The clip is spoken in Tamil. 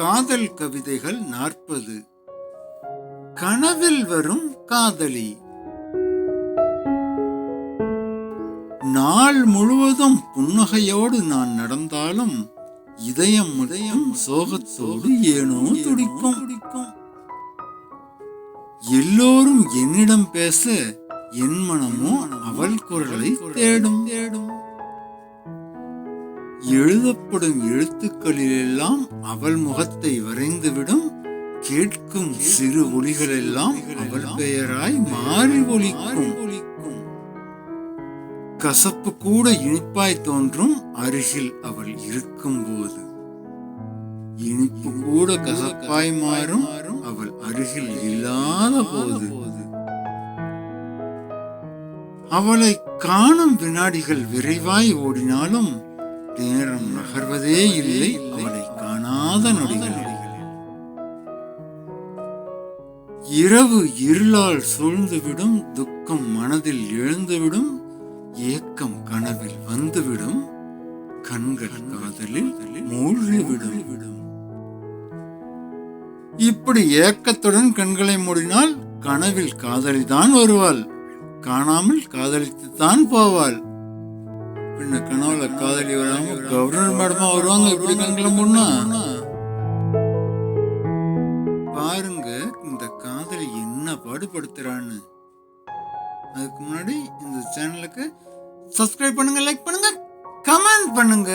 காதல் கவிதைகள் நாற்பது. கனவில் வரும் காதலி. நாள் முழுவதும் புன்னகையோடு நான் நடந்தாலும் இதயம் உதயம் சோகத்தோடு ஏனோ துடிக்கும். துடிக்கும் எல்லோரும் என்னிடம் பேச என் மனமோ அவள் குரலை தேடும் தேடும். எழுதப்படும் எழுத்துக்களிலெல்லாம் அவள் முகத்தை வரைந்துவிடும். கேட்கும் சிறு ஒளிகளெல்லாம் அவள் பெயராய் மாறி ஒலிக்கும் கசப்பு கூட இனிப்பாய் தோன்றும் அருகில் அவள் இருக்கும் போது இனிப்பு கூட கசப்பாய் மாறும் அவள் அருகில் இல்லாத போது. அவளை காணும் வினாடிகள் விரைவாய் ஓடினாலும் நேரம் நகர்வதே இல்லை. அவனை காணாத நொடிகள். இரவு இருளால் சூழ்ந்துவிடும் துக்கம் மனதில் எழுந்துவிடும் ஏக்கம் கனவில் வந்துவிடும் கண்கள் காதலில் மூழ்கிவிடும். விடும் இப்படி ஏக்கத்துடன் கண்களை மூடினால் கனவில் காதலிதான் வருவாள் காணாமல் காதலித்துத்தான் போவாள். பின்ன கனவுல காதலி வராம கவர்னர் மேடமா வருவாங்க இப்படி கண்களை பாருங்க இந்த காதலி என்ன பாடுபடுத்துறான்னு. அதுக்கு முன்னாடி இந்த சேனலுக்கு சப்ஸ்கிரைப் பண்ணுங்க லைக் பண்ணுங்க கமெண்ட் பண்ணுங்க.